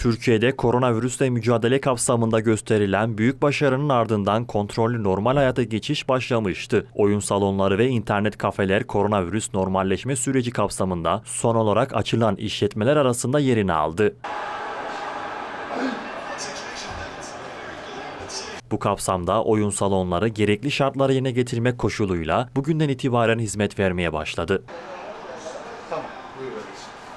Türkiye'de koronavirüsle mücadele kapsamında gösterilen büyük başarının ardından kontrollü normal hayata geçiş başlamıştı. Oyun salonları ve internet kafeler koronavirüs normalleşme süreci kapsamında son olarak açılan işletmeler arasında yerini aldı. Bu kapsamda oyun salonları gerekli şartları yerine getirmek koşuluyla bugünden itibaren hizmet vermeye başladı.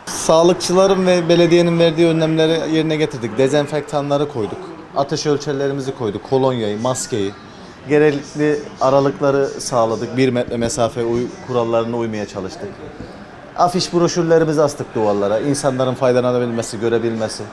Sağlıkçıların ve belediyenin verdiği önlemleri yerine getirdik. Dezenfektanları koyduk. Ateş ölçerlerimizi koyduk. Kolonyayı, maskeyi. Gerekli aralıkları sağladık. Bir metre mesafe uy- kurallarına uymaya çalıştık. Afiş broşürlerimizi astık duvarlara. İnsanların faydalanabilmesi, görebilmesi,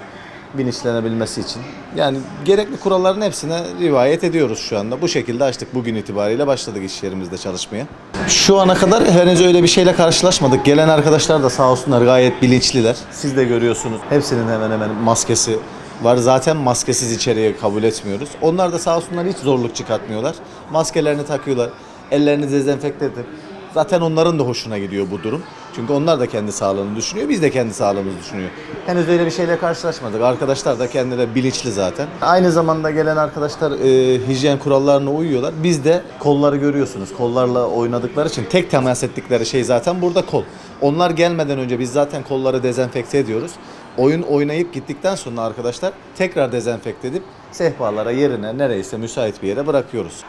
bilinçlenebilmesi için. Yani gerekli kuralların hepsine rivayet ediyoruz şu anda. Bu şekilde açtık. Bugün itibariyle başladık iş yerimizde çalışmaya. Şu ana kadar henüz öyle bir şeyle karşılaşmadık. Gelen arkadaşlar da sağ olsunlar gayet bilinçliler. Siz de görüyorsunuz. Hepsinin hemen hemen maskesi var. Zaten maskesiz içeriye kabul etmiyoruz. Onlar da sağ olsunlar hiç zorluk çıkartmıyorlar. Maskelerini takıyorlar. Ellerini dezenfekte edip Zaten onların da hoşuna gidiyor bu durum. Çünkü onlar da kendi sağlığını düşünüyor, biz de kendi sağlığımızı düşünüyor. Henüz öyle bir şeyle karşılaşmadık. Arkadaşlar da kendileri bilinçli zaten. Aynı zamanda gelen arkadaşlar e, hijyen kurallarına uyuyorlar. Biz de kolları görüyorsunuz. Kollarla oynadıkları için tek temas ettikleri şey zaten burada kol. Onlar gelmeden önce biz zaten kolları dezenfekte ediyoruz. Oyun oynayıp gittikten sonra arkadaşlar tekrar dezenfekte edip sehpalara yerine nereyse müsait bir yere bırakıyoruz.